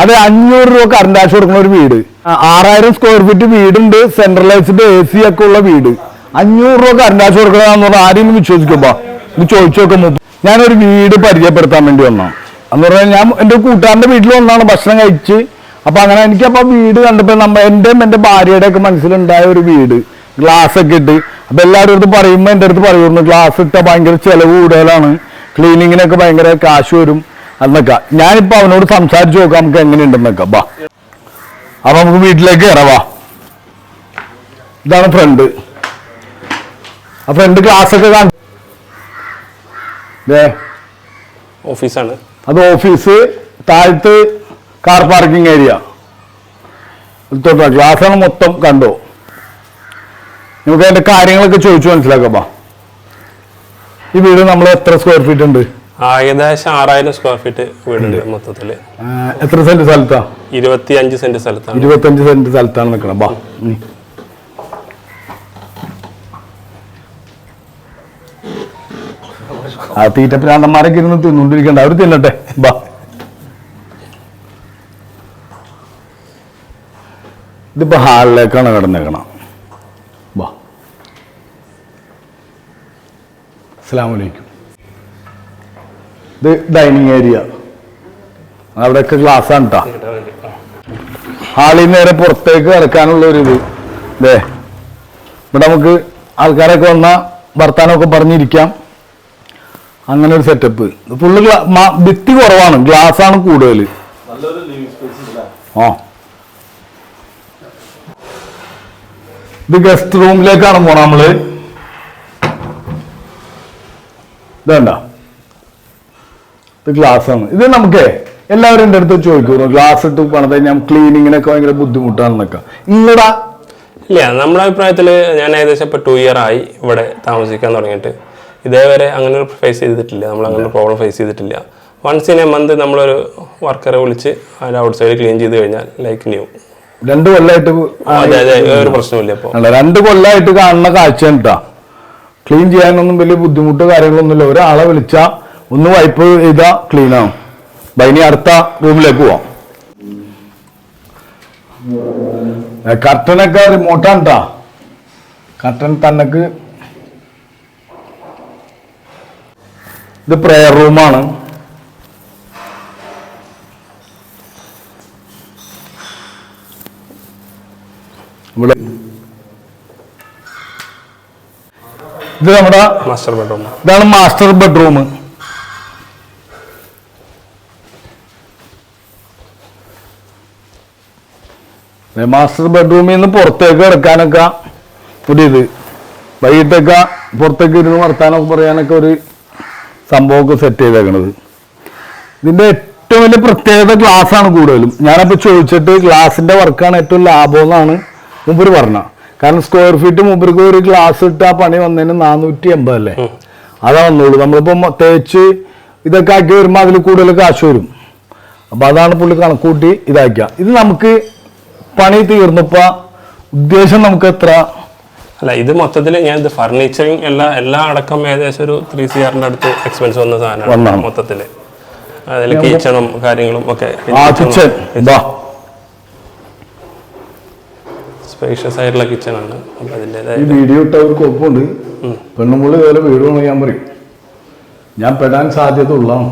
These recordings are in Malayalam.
അത് അഞ്ഞൂറ് രൂപ കറണ്ട് ആശ് കൊടുക്കുന്ന ഒരു വീട്. ആറായിരം സ്ക്വയർ ഫീറ്റ് വീടുണ്ട് സെൻട്രലൈസ്ഡ് എ സി ഒക്കെ ഉള്ള വീട്. അഞ്ഞൂറ് രൂപ കറണ്ട് ആശ് കൊടുക്കണമെന്ന് പറഞ്ഞാൽ ആരെയും വിശ്വസിക്കുമ്പോ ഇത് ചോദിച്ചു നോക്കുമ്പോ ഞാനൊരു വീട് പരിചയപ്പെടുത്താൻ വേണ്ടി വന്നു. എന്ന് പറഞ്ഞാൽ ഞാൻ എന്റെ കൂട്ടുകാരന്റെ വീട്ടിൽ വന്നാണ് ഭക്ഷണം കഴിച്ച്. അപ്പൊ അങ്ങനെ എനിക്ക് എനിക്കപ്പോ വീട് കണ്ടപ്പോൾ നമ്മ എന്റെയും എന്റെ ഭാര്യയുടെ ഒക്കെ മനസ്സിലുണ്ടായ ഒരു വീട്. ഗ്ലാസ് ഒക്കെ ഇട്ട്. അപ്പൊ എല്ലാവരും അടുത്ത് പറയുമ്പോ എന്റെ അടുത്ത് പറയുന്നു ഗ്ലാസ് ഇട്ടാൽ ഭയങ്കര ചെലവ് കൂടുതലാണ്. ക്ലീനിങ്ങിനൊക്കെ ഭയങ്കര കാശ് വരും. എന്നൊക്കെ ഞാനിപ്പോ അവനോട് സംസാരിച്ചു നോക്കാം നമുക്ക് എങ്ങനെയുണ്ടെന്നൊക്കെ. ബാ. അപ്പൊ നമുക്ക് വീട്ടിലേക്ക് ഇറവാ ഇതാണ് ഫ്രണ്ട് ആ ഫ്രണ്ട് ക്ലാസ് ഒക്കെ കാണ ഓഫീസാണ്. അത് ഓഫീസ് താഴത്ത് കാർ പാർക്കിംഗ് ഏരിയ തൊട്ടാ ഗ്ലാസ്സാണ് മൊത്തം കണ്ടോ? നമുക്ക് അതിന്റെ കാര്യങ്ങളൊക്കെ ചോദിച്ചു മനസ്സിലാക്കാം. ഈ വീട് നമ്മൾ എത്ര സ്ക്വയർ ഫീറ്റ് ഉണ്ട്? ഏകദേശം ആറായിരം സ്ക്വയർ ഫീറ്റ് വീടുണ്ട് മൊത്തത്തിൽ. എത്ര സെന്റ് സ്ഥലത്താ? ഇരുപത്തി അഞ്ച് സെന്റ് സ്ഥലത്താണ്. ഇരുപത്തഞ്ച് സെന്റ് സ്ഥലത്താണ് നിൽക്കണം ബാ ആ തീറ്റ പ്രാന്തന്മാരൊക്കെ ഇരുന്ന് തിന്നുകൊണ്ടിരിക്കണ്ട അവർ തിന്നട്ടെ. ബാ. ഇതിപ്പോ ഹാളിലേക്കാണ് കിടന്നേക്കണം. ബാ. അസ്സലാമലൈക്കും ഇത് ഡൈനിങ് ഏരിയ അവിടെയൊക്കെ ഗ്ലാസ് ആണ് കേട്ടോ ഹാളിൽ നേരെ പുറത്തേക്ക് കിടക്കാനുള്ള ഒരു ഇത്. ദേ ഇവിടെ നമുക്ക് ആൾക്കാരൊക്കെ വന്ന വർത്താനമൊക്കെ പറഞ്ഞിരിക്കാം. അങ്ങനെ ഒരു സെറ്റപ്പ് ഫുള്ള് ഭിത്തി കുറവാണ്. ഗ്ലാസ് ആണ് കൂടുതൽ. ആ. ഇത് ഗസ്റ്റ് റൂമിലേക്കാണ് പോണ നമ്മൾ. ഇതണ്ട ഇത് ഗ്ലാസ് ആണ്. ഇത് നമുക്ക് എല്ലാവരും എന്റെ അടുത്ത് ചോദിക്കുന്നു ഗ്ലാസ് ഇട്ട് പണിത് ഞാൻ ക്ലീനിങ്ങിനൊക്കെ ഭയങ്കര ബുദ്ധിമുട്ടാണെന്നൊക്കെ നിങ്ങളുടെ ഇല്ല നമ്മുടെ അഭിപ്രായത്തിൽ ഞാൻ ഏകദേശം ഇപ്പോൾ ടു ഇയർ ആയി ഇവിടെ താമസിക്കാൻ തുടങ്ങിയിട്ട്. ഇതേവരെ അങ്ങനെ ഒരു ഫേസ് ചെയ്തിട്ടില്ല. നമ്മൾ അങ്ങനെ ഒരു പ്രോബ്ലം ഫേസ് ചെയ്തിട്ടില്ല. വൺസ് ഇൻ എ മന്ത് നമ്മളൊരു വർക്കറെ വിളിച്ച് അതിന്റെ ഔട്ട് സൈഡ് ക്ലീൻ ചെയ്ത് കഴിഞ്ഞാൽ ലൈക്ക് ന്യൂ രണ്ട് കൊല്ലമായിട്ട് അതെ അതെ ഒരു പ്രശ്നമില്ല ഇപ്പോൾ രണ്ട് കൊല്ലമായിട്ട് കാണുന്ന കാഴ്ച കേട്ടാ ക്ലീൻ ചെയ്യാനൊന്നും വലിയ ബുദ്ധിമുട്ടോ കാര്യങ്ങളൊന്നുമില്ല. ഒരാളെ വിളിച്ചാ ഒന്ന് വൈപ്പ് ചെയ്താ ക്ലീൻ ആവും. ഇനി അടുത്ത റൂമിലേക്ക് പോവാം. കർട്ടനൊക്കെ റിമോട്ടാണ് കേട്ടാ കർട്ടൻ തന്നക്ക് ഇത് പ്രെയർ റൂമാണ് ഇവിടെ ഇത് നമ്മുടെ മാസ്റ്റർ ബെഡ്റൂം ഇതാണ് മാസ്റ്റർ ബെഡ്റൂം മാസ്റ്റർ ബെഡ്റൂമിൽ നിന്ന് പുറത്തേക്ക് കിടക്കാനൊക്കെ ഇത് വൈകിട്ടൊക്കെ പുറത്തേക്ക് ഇരുന്ന് വർത്താനൊക്കെ പറയാനൊക്കെ ഒരു സംഭവമൊക്കെ സെറ്റ് ചെയ്തേക്കണത്. ഇതിന്റെ ഏറ്റവും വലിയ പ്രത്യേകത ഗ്ലാസ്സാണ് ആണ് കൂടുതലും. ഞാനപ്പോൾ ചോദിച്ചിട്ട് ഗ്ലാസിന്റെ വർക്കാണ് ഏറ്റവും ലാഭം എന്നാണ് മുമ്പര് പറഞ്ഞ. കാരണം സ്ക്വയർ ഫീറ്റ് മുമ്പർക്ക് ഒരു ഗ്ലാസ് ഇട്ട് ആ പണി വന്നതിന് നാനൂറ്റി എൺപതല്ലേ അതാ വന്നുള്ളൂ നമ്മളിപ്പോൾ തേച്ച് ഇതൊക്കെ ആക്കി വരുമ്പോൾ അതിൽ കൂടുതൽ കാശ് വരും. അപ്പോൾ അതാണ് പുള്ളി കണക്കൂട്ടി ഇതാക്കുക ഇത് നമുക്ക് പണി തീർന്നപ്പോൾ ഉദ്ദേശം നമുക്ക് എത്ര? അല്ല ഇത് മൊത്തത്തിൽ ഞാൻ ഇത് ഫർണിച്ചറിങ് എല്ലാ എല്ലാ അടക്കം ഏകദേശം ഒരു ത്രീ സി ആറിന്റെ അടുത്ത് എക്സ്പെൻസ് വന്ന സാധനമാണ് മൊത്തത്തിൽ. മൊത്തത്തിൽ അതിൽ കിച്ചണും കാര്യങ്ങളും ഒക്കെ സ്പേഷ്യസ് ആയിട്ടുള്ള കിച്ചൺ ആണ്. അപ്പൊ അതിന്റെതായ ഈ വീഡിയോ ഇട്ട ഒരു കൊപ്പുണ്ട് പെണ്ണുമുള്ളി വേറെ വീട് ഞാൻ പറയും. ഞാൻ പെടാൻ സാധ്യത ഉള്ളതാണ്.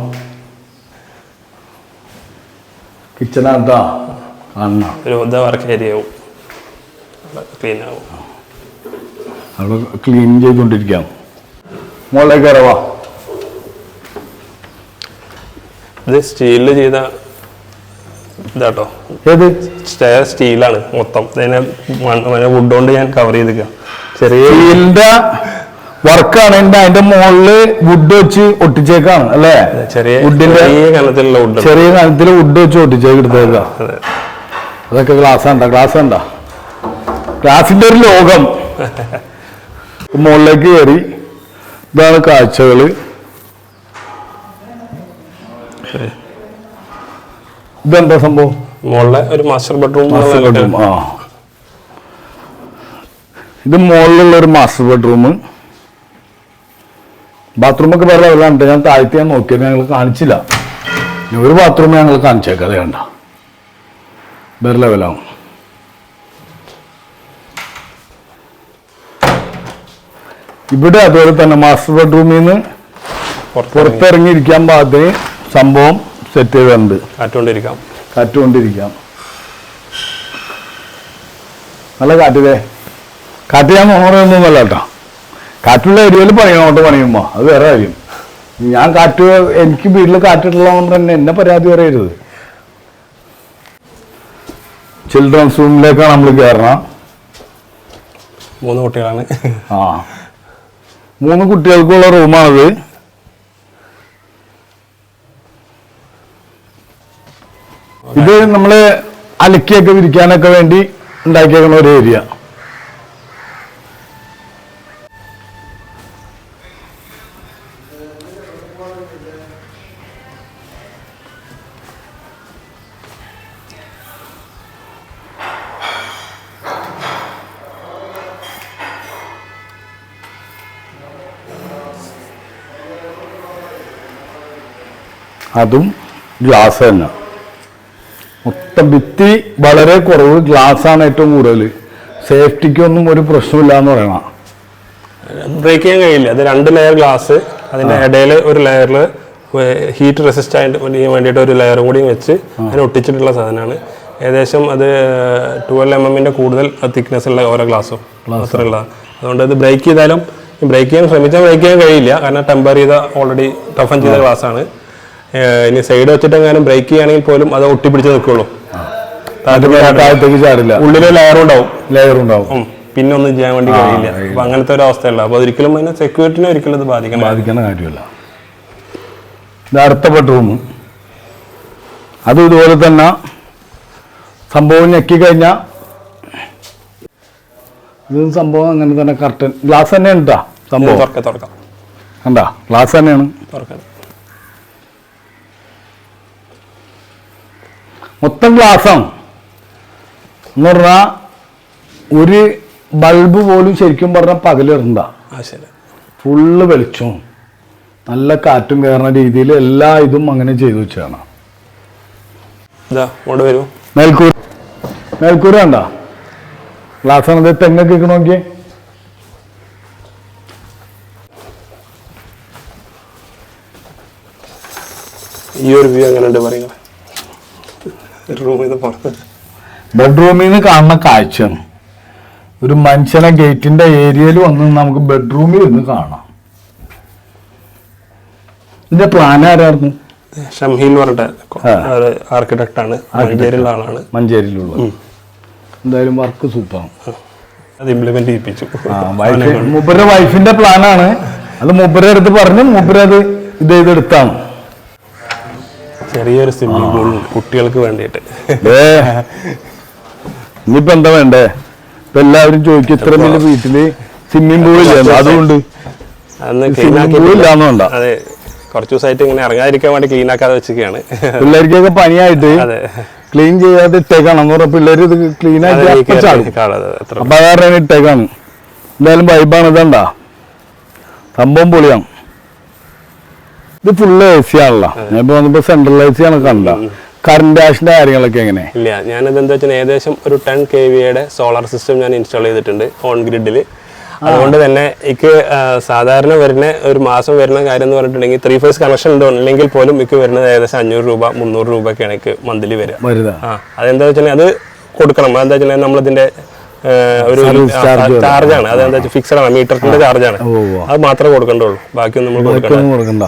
കിച്ചണാട്ടാ ഒരു വർക്ക് ക്ലീൻ ആവും. അവിടെ ക്ലീൻ ചെയ്തുകൊണ്ടിരിക്കാം മുകളിലേക്ക് ഇറവാ ഇത് സ്റ്റീലിൽ ചെയ്ത ഇതാട്ടോ. ഏത്? സ്റ്റെയർ സ്റ്റീലാണ് മൊത്തം. ഇതിനെ വുഡ് കൊണ്ട് ഞാൻ കവർ ചെയ്തിരിക്കുക ചെറിയ സ്റ്റീലിന്റെ വർക്കാണ് എന്റെ അതിന്റെ മുകളിൽ വുഡ് വെച്ച് ഒട്ടിച്ചേക്കാണ് അല്ലേ? ചെറിയ വുഡിന്റെ ചെറിയ കനത്തിലുള്ള വുഡ് ചെറിയ കാലത്തിൽ വുഡ് വെച്ച് ഒട്ടിച്ചേക്കെടുത്തേക്കാം അതൊക്കെ ഗ്ലാസ് ഉണ്ട ഗ്ലാസ് ഉണ്ട ഗ്ലാസിന്റെ ഒരു ലോകം. മുകളിലേക്ക് കയറി. ഇതാണ് കാഴ്ചകൾ ഇതെന്താ സംഭവം? മുകളിലെ ഒരു മാസ്റ്റർ ബെഡ്റൂം മാസ്റ്റർ ബെഡ്റൂം ആ. ഇത് മുകളിലുള്ള ഒരു മാസ്റ്റർ ബെഡ്റൂം ബാത്റൂമൊക്കെ വേറെ ലെവലാണ് ഞാൻ താഴ്ത്തി ഞാൻ നോക്കിയത് ഞങ്ങൾ കാണിച്ചില്ല. ഒരു ബാത്റൂം ഞങ്ങൾ കാണിച്ചേക്കാം. അത് കണ്ട വേറെ ലെവലാവും ഇവിടെ അതുപോലെ തന്നെ മാസ്റ്റർ ബെഡ്റൂമിൽ നിന്ന് പുറത്ത് പുറത്തിറങ്ങിയിരിക്കാൻ പാകത്തിന് സംഭവം സെറ്റ് ചെയ്തിട്ടുണ്ട്. കാറ്റുകൊണ്ടിരിക്കാം. കാറ്റുകൊണ്ടിരിക്കാം. നല്ല കാറ്റില്ലേ? കാറ്റ് ഞാൻ മോഹനൊന്നുമല്ല കേട്ടോ. കാറ്റുള്ള ഏരിയയിൽ പണിയണോട്ട് പണിയുമ്പോൾ അത് വേറെ കാര്യം. ഞാൻ കാറ്റ് എനിക്ക് വീട്ടിൽ കാറ്റിട്ടുള്ളതുകൊണ്ട് തന്നെ എന്നെ പരാതി പറയരുത്. ചിൽഡ്രൻസ് റൂമിലേക്കാണ് നമ്മൾ കയറണം മൂന്ന് കുട്ടികളാണ്. ആ. മൂന്ന് കുട്ടികൾക്കുള്ള റൂമാണത്. ഇത് നമ്മൾ അലക്കിയൊക്കെ വിരിക്കാനൊക്കെ വേണ്ടി ഉണ്ടാക്കിയേക്കുന്ന ഒരു ഏരിയ. അതും ഗ്ലാസ് തന്നെ. മൊത്തം ഭിത്തി വളരെ കുറവ്. ഗ്ലാസ് ആണ് ഏറ്റവും കൂടുതൽ. സേഫ്റ്റിക്കൊന്നും ഒരു പ്രശ്നമില്ല എന്ന് പറയണം ബ്രേക്ക് ചെയ്യാൻ കഴിയില്ല. അത് രണ്ട് ലെയർ ഗ്ലാസ് അതിന്റെ ഇടയിൽ ഒരു ലെയറിൽ ഹീറ്റ് റെസിസ്റ്റ് ആയിട്ട് വേണ്ടിയിട്ട് ഒരു ലെയറും കൂടി വെച്ച് അതിന് ഒട്ടിച്ചിട്ടുള്ള സാധനമാണ്. ഏകദേശം അത് ട്വൽവ് എം എമ്മിന്റെ കൂടുതൽ തിക്നെസ് ഉള്ള ഓരോ ഗ്ലാസ്സും അത്രയുള്ള അതുകൊണ്ട് ഇത് ബ്രേക്ക് ചെയ്താലും ബ്രേക്ക് ചെയ്യാൻ ശ്രമിച്ചാൽ ബ്രേക്ക് ചെയ്യാൻ കഴിയില്ല. കാരണം ടെമ്പർ ചെയ്ത ഓൾറെഡി ടഫൻ ചെയ്ത ഗ്ലാസ് ആണ്. ഇനി സൈഡ് വെച്ചിട്ട് എങ്ങാനും ബ്രേക്ക് ചെയ്യുകയാണെങ്കിൽ പോലും അത് ഒട്ടിപ്പിടിച്ച് നിൽക്കുള്ളൂ. താഴത്തേക്ക് ചാടില്ല. ഉള്ളിൽ ലെയർ ഉണ്ടാവും. ലെയർ ഉണ്ടാവും. പിന്നെ ഒന്നും ചെയ്യാൻ വേണ്ടി കഴിയില്ല. അപ്പൊ അങ്ങനത്തെ ഒരു അവസ്ഥയല്ല. അപ്പൊ ഒരിക്കലും അതിനെ സെക്യൂരിറ്റിനെ ഒരിക്കലും ഇത് ബാധിക്കണം ബാധിക്കുന്ന കാര്യമല്ല. ഇത് അടുത്ത ബെഡ്റൂം അതും ഇതുപോലെ തന്നെ സംഭവം ഞെക്കി കഴിഞ്ഞാൽ ഇതും സംഭവം അങ്ങനെ തന്നെ കർട്ടൻ ഗ്ലാസ് തന്നെ ഉണ്ടാ സംഭവം. തുറക്കാം തുറക്കാം. കണ്ടാ? ഗ്ലാസ് തന്നെയാണ്. തുറക്കാം. മൊത്തം ഗ്ലാസ്സാണ്. എന്ന് പറഞ്ഞാൽ ഒരു ബൾബ് പോലും ശരിക്കും പറഞ്ഞാൽ പകലിടണ്ട ശരി. ഫുള്ള് വെളിച്ചവും. നല്ല കാറ്റും കയറുന്ന രീതിയിൽ എല്ലാ ഇതും അങ്ങനെ ചെയ്തു വെച്ചാണ് മേൽക്കൂർ മേൽക്കൂർ കണ്ട? ഗ്ലാസ് ആണത് തെങ്ങൊക്കെ നോക്കിയേ? ഈ ഒരു വ്യൂ എങ്ങനെ ഉണ്ട് പറയുക? റൂമിൽ നിന്ന് പുറത്ത്. ബെഡ്റൂമിൽ നിന്ന് കാണുന്ന കാഴ്ചയാണ്. ഒരു മനുഷ്യനെ ഗേറ്റിന്റെ ഏരിയയിൽ വന്ന് നമുക്ക് ബെഡ്റൂമിൽ നിന്ന് കാണാം. ഇതിന്റെ പ്ലാൻ ആരായിരുന്നു? ഷംഹി എന്ന് പറഞ്ഞിട്ട് ആർക്കിടെക്ട് ആണ്. മഞ്ചേരിയുള്ള ആളാണ്. മഞ്ചേരിയിലുള്ള എന്തായാലും വർക്ക് സൂപ്പറാണ് അത് ഇംപ്ലിമെന്റ് ചെയ്യിപ്പിച്ചു. വൈഫ് വൈഫിന്റെ പ്ലാനാണ് അത് മൂപ്പരെ അടുത്ത് പറഞ്ഞു മൂപ്പര് അത് ഇത് ചെയ്തെടുത്താണ്. ചെറിയൊരു സ്വിമ്മിംഗ് പൂൾ കുട്ടികൾക്ക് വേണ്ടിയിട്ട്. ഇനിയിപ്പോ എന്താ വേണ്ടേ? ഇപ്പൊ എല്ലാവരും ചോദിക്കും ഇത്ര വലിയ വീട്ടിൽ സ്വിമ്മിംഗ് പൂൾ ഇല്ല അതുകൊണ്ട് സ്വിമ്മിംഗ് പൂൾ ഇല്ലാന്ന് വേണ്ട. അതെ കുറച്ച് ദിവസമായിട്ട് ഇങ്ങനെ ഇറങ്ങാതിരിക്കാൻ വേണ്ടി ക്ലീൻ ആക്കാതെ വെച്ചിരിക്കുകയാണ്. പിള്ളേർക്കൊക്കെ പനിയായിട്ട് ക്ലീൻ ചെയ്യാതെ ഇട്ടേക്കാണ്. എന്ന് പറഞ്ഞ പിള്ളേര് ഇത് ക്ലീൻ ആയിട്ട് അപ്പൊ അതാരണം ഇട്ടേക്കാണ്. എന്തായാലും വൈബാണ് ഇതണ്ടാ. സംഭവം പൊളിയാണ്. ഇത് ഫുള്ള് എ സി ആണല്ലോ ഞാൻ ഇപ്പൊ വന്നപ്പോ സെൻട്രൽ എ സി ആണ് കണ്ട കറണ്ട് ആഷിന്റെ കാര്യങ്ങളൊക്കെ എങ്ങനെ? ഇല്ല ഞാനിത് എന്താ വെച്ചാൽ ഏകദേശം ഒരു ടെൻ കെ വിയുടെ സോളാർ സിസ്റ്റം ഞാൻ ഇൻസ്റ്റാൾ ചെയ്തിട്ടുണ്ട് ഓൺ ഗ്രിഡിൽ അതുകൊണ്ട് തന്നെ എനിക്ക് സാധാരണ വരുന്ന ഒരു മാസം വരുന്ന കാര്യം എന്ന് പറഞ്ഞിട്ടുണ്ടെങ്കിൽ ത്രീ ഫേസ് കണക്ഷൻ ഉണ്ടോ ഇല്ലെങ്കിൽ പോലും എനിക്ക് വരുന്നത് ഏകദേശം അഞ്ഞൂറ് രൂപ മുന്നൂറ് രൂപയൊക്കെയാണ് എനിക്ക് മന്ത്ലി വരിക. ആ അതെന്താ വെച്ചാൽ അത് കൊടുക്കണം. അതെന്താ വെച്ചാൽ നമ്മളിതിന്റെ ഒരു ചാർജാണ് അതെന്താ വെച്ചാൽ ഫിക്സഡ് ആണ് മീറ്ററിന്റെ ചാർജാണ്. അത് മാത്രമേ കൊടുക്കണ്ടുള്ളൂ. ബാക്കിയൊന്നും നമ്മൾ കൊടുക്കണം കൊടുക്കണ്ട.